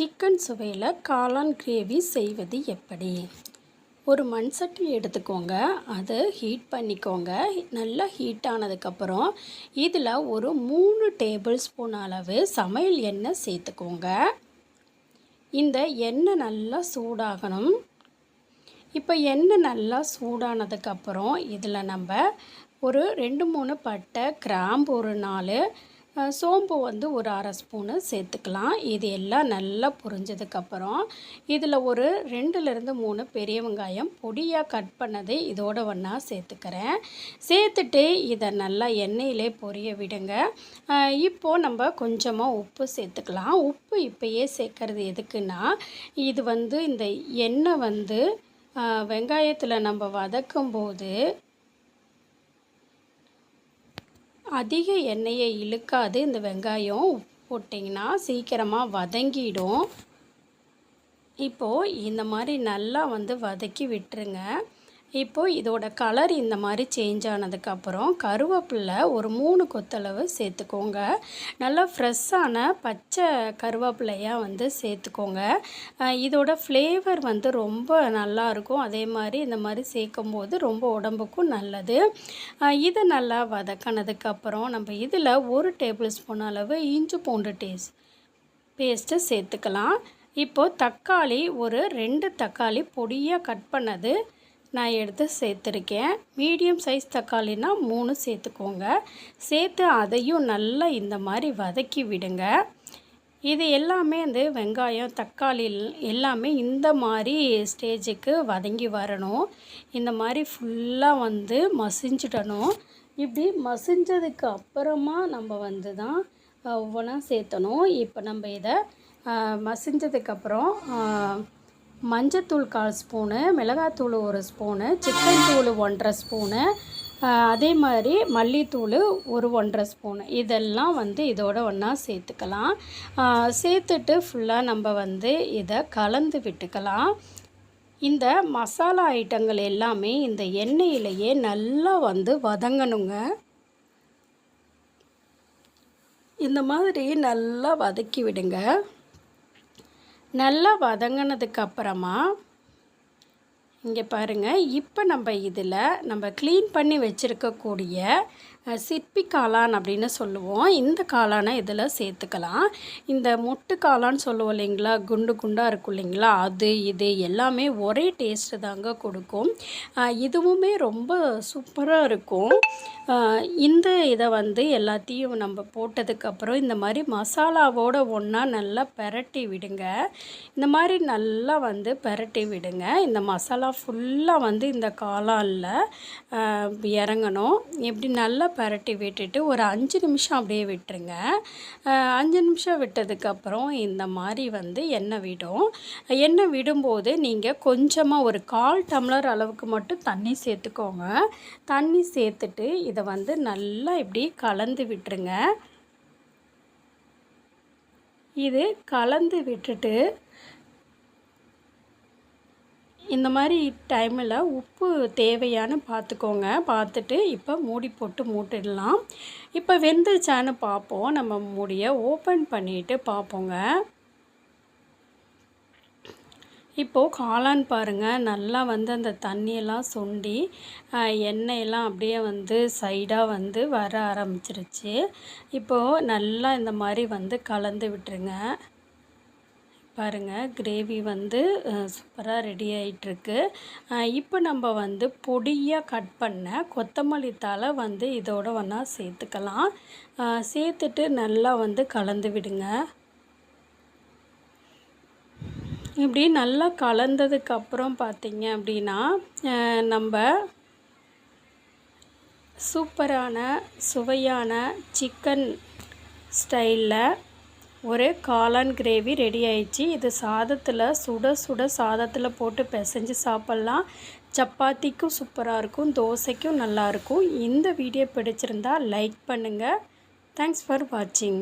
Chicken சுவையில் காளான் gravy செய்வது எப்படி? ஒரு மண் சட்டி எடுத்துக்கோங்க. அதை ஹீட் பண்ணிக்கோங்க. நல்லா ஹீட் ஆனதுக்கப்புறம் இதில் ஒரு மூணு டேபிள் ஸ்பூன் அளவு சமையல் எண்ணெய் சேர்த்துக்கோங்க. இந்த எண்ணெய் நல்லா சூடாகணும். இப்போ எண்ணெய் நல்லா சூடானதுக்கப்புறம் இதில் நம்ம ஒரு ரெண்டு மூணு பட்டை கிராம்பு ஒரு நாலு சோம்பு வந்து ஒரு அரை ஸ்பூனு சேர்த்துக்கலாம். இது எல்லாம் நல்லா புரிஞ்சதுக்கப்புறம் இதில் ஒரு ரெண்டுலேருந்து மூணு பெரிய வெங்காயம் பொடியாக கட் பண்ணதை இதோட ஒன்றா சேர்த்துக்கிறேன். சேர்த்துட்டு இதை நல்லா எண்ணெயிலே பொரிய விடுங்க. இப்போது நம்ம கொஞ்சமாக உப்பு சேர்த்துக்கலாம். உப்பு இப்போயே சேர்க்கறது எதுக்குன்னா இது வந்து இந்த எண்ணெய் வந்து வெங்காயத்தில் நம்ம வதக்கும் போது அதிக எண்ணெயை இழுக்காது இந்த வெங்காயம். போட்டிங்கன்னா சீக்கிரமாக வதங்கிடும். இப்போது இந்த மாதிரி நல்லா வந்து வதக்கி விட்டுருங்க. இப்போது இதோட கலர் இந்த மாதிரி சேஞ்ச் ஆனதுக்கப்புறம் கருவேப்பில்லை ஒரு மூணு கொத்தளவு சேர்த்துக்கோங்க. நல்லா ஃப்ரெஷ்ஷான பச்சை கருவேப்பிலையாக வந்து சேர்த்துக்கோங்க. இதோட ஃப்ளேவர் வந்து ரொம்ப நல்லாயிருக்கும் அதே மாதிரி இந்த மாதிரி சேர்க்கும் போது ரொம்ப உடம்புக்கும் நல்லது. இதை நல்லா வதக்கினதுக்கப்புறம் நம்ம இதில் ஒரு டேபிள் ஸ்பூன் அளவு இஞ்சி பூண்டு டேஸ்ட் பேஸ்ட்டு சேர்த்துக்கலாம். இப்போது தக்காளி ஒரு ரெண்டு தக்காளி பொடியாக கட் பண்ணது. நான் எடுத்து சேர்த்துருக்கேன். மீடியம் சைஸ் தக்காளினா மூணு சேர்த்துக்கோங்க. சேர்த்து அதையும் நல்லா இந்த மாதிரி வதக்கி விடுங்க. இது எல்லாமே வந்து வெங்காயம் தக்காளி எல்லாமே இந்த மாதிரி ஸ்டேஜுக்கு வதங்கி வரணும். இந்த மாதிரி ஃபுல்லாக வந்து மசிஞ்சிடணும். இப்படி மசிஞ்சதுக்கு அப்புறமா நம்ம வந்து தான் ஒவ்வொன்றா சேர்த்தணும். இப்போ நம்ம இதை மசிஞ்சதுக்கப்புறம் மஞ்சத்தூள் கால் ஸ்பூனு மிளகாத்தூள் ஒரு ஸ்பூனு சிக்கன் தூள் ஒன்றரை ஸ்பூனு அதே மாதிரி மல்லித்தூள் ஒரு ஒன்றரை ஸ்பூனு. இதெல்லாம் வந்து இதோட ஒன்றா சேர்த்துக்கலாம். சேர்த்துட்டு ஃபுல்லாக நம்ம வந்து இதை கலந்து விட்டுக்கலாம். இந்த மசாலா ஐட்டங்கள் எல்லாமே இந்த எண்ணெயிலேயே நல்லா வந்து வதங்கணுங்க. இந்த மாதிரி நல்லா வதக்கி விடுங்க. நல்லா வதங்கினதுக்கு அப்புறமா இங்கே பாருங்கள் இப்போ நம்ம இதில் நம்ம க்ளீன் பண்ணி வச்சுருக்கக்கூடிய சிற்பி காளான் அப்படின்னு சொல்லுவோம். இந்த காளானை இதில் சேர்த்துக்கலாம். இந்த மொட்டு காளான்னு சொல்லுவோம் இல்லைங்களா? குண்டு குண்டாக இருக்கும் இல்லைங்களா? அது இது எல்லாமே ஒரே டேஸ்ட்டு தாங்க கொடுக்கும். இதுவுமே ரொம்ப சூப்பராக இருக்கும். இந்த இதை வந்து எல்லாத்தையும் நம்ம போட்டதுக்கப்புறம் இந்த மாதிரி மசாலாவோட ஒன்றா நல்லா பரட்டி விடுங்க. இந்த மாதிரி நல்லா வந்து பரட்டி விடுங்க. இந்த மசாலா ஃபுல்லாக வந்து இந்த காளாலில் இறங்கணும் இப்படி நல்லா பரட்டி விட்டுட்டு ஒரு அஞ்சு நிமிஷம் அப்படியே விட்டுருங்க. அஞ்சு நிமிஷம் விட்டதுக்கப்புறம் இந்த மாதிரி வந்து எண்ணெய் விடும். எண்ணெய் விடும்போது நீங்கள் கொஞ்சமாக ஒரு கால் டம்ளர் அளவுக்கு மட்டும் தண்ணி சேர்த்துக்கோங்க. தண்ணி சேர்த்துட்டு இதை வந்து நல்லா இப்படி கலந்து விட்டுருங்க. இது கலந்து விட்டுட்டு இந்த மாதிரி டைமில் உப்பு தேவையான்னு பார்த்துக்கோங்க. பார்த்துட்டு இப்போ மூடி போட்டு மூட்டிடலாம். இப்போ வெந்துருச்சான்னு பார்ப்போம். நம்ம மூடியை ஓப்பன் பண்ணிவிட்டு பார்ப்போங்க. இப்போது காளான் பாருங்கள் நல்லா வந்து அந்த தண்ணியெல்லாம் சுண்டி எண்ணெயெல்லாம் அப்படியே வந்து சைடாக வந்து வர ஆரம்பிச்சிருச்சு. இப்போது நல்லா இந்த மாதிரி வந்து கலந்து விட்டுருங்க. பாருங்கள் கிரேவி வந்து சூப்பராக ரெடி ஆகிட்டுருக்கு இப்போ நம்ம வந்து பொடியாக கட் பண்ண கொத்தமல்லி தலை வந்து இதோட ஒன்றா சேர்த்துக்கலாம். சேர்த்துட்டு நல்லா வந்து கலந்து விடுங்க. இப்படி நல்லா கலந்ததுக்கப்புறம் பார்த்திங்க அப்படின்னா நம்ம சூப்பரான சுவையான சிக்கன் ஸ்டைலில் ஒரு காளான் கிரேவி ரெடி ஆயிடுச்சு. இது சாதத்தில் சுட சுட சாதத்தில் போட்டு பிசைஞ்சு சாப்பிட்லாம். சப்பாத்திக்கும் சூப்பராக இருக்கும். தோசைக்கும் நல்லாயிருக்கும் இந்த வீடியோ பிடிச்சிருந்தா லைக் பண்ணுங்கள் தேங்க்ஸ் ஃபார் வாட்சிங்